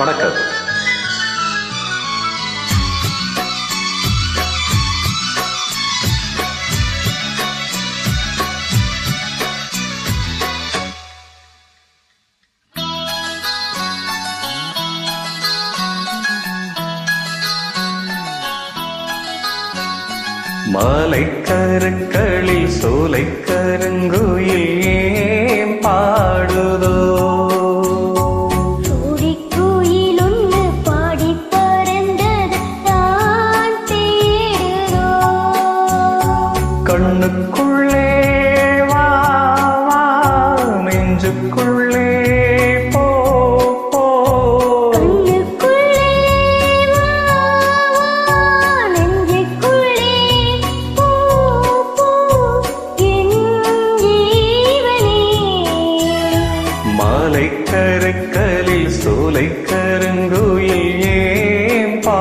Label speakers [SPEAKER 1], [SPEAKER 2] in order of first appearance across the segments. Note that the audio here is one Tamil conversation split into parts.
[SPEAKER 1] வணக்கம். மாலைக்கருக்களில் சோலைக்கருங்குயில் ஏன் பாடுதோ? கருங்குயில் ஏன் பா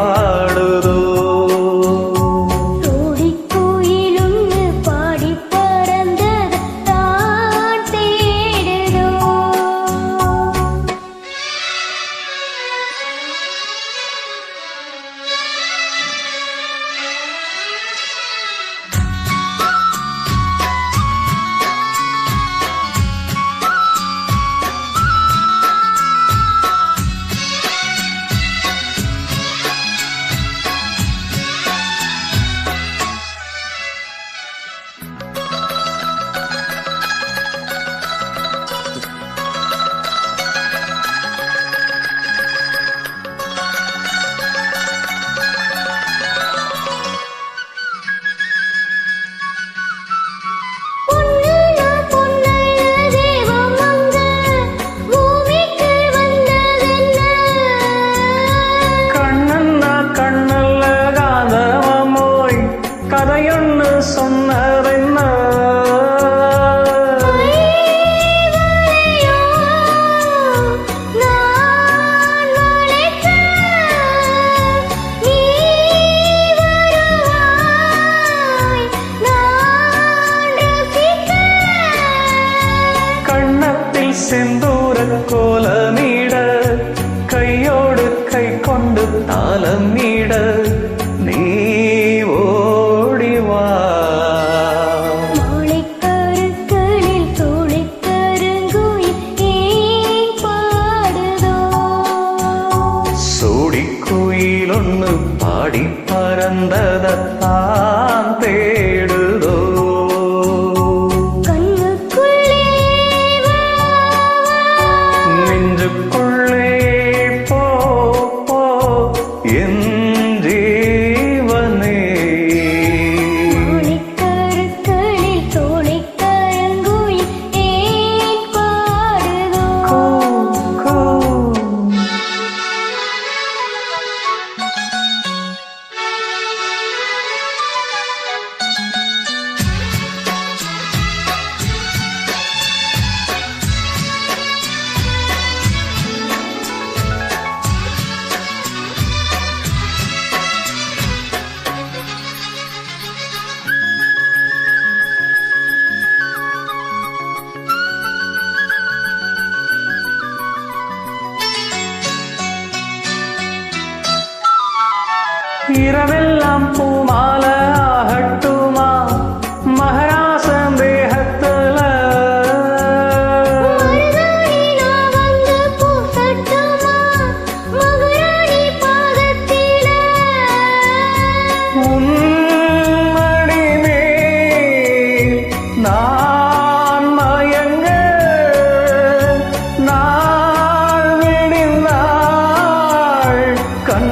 [SPEAKER 1] செந்தூர கோலமீட கையோடு கை கொண்டு தாளம் நீட நீ ஓடிவா சூடி குயிலொன்னு பாடி பறந்ததான் தேர் இரவெல்லாம் பூமால ஆகட்டுமா? மகராசம் தேகத்துல
[SPEAKER 2] நான்
[SPEAKER 1] மயங்க நான் விடிந்தாள்
[SPEAKER 2] கண்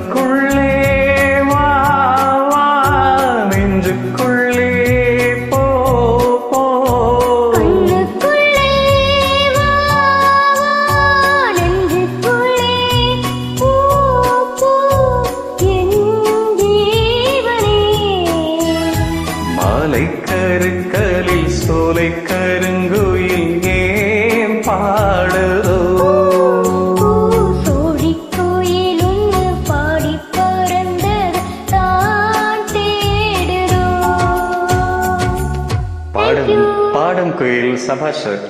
[SPEAKER 1] மாலை கருக்கலில் சோலை கருங்குயில் ஏன் பாடுதோ பாடும் பாடும் குயில் சபாஷர்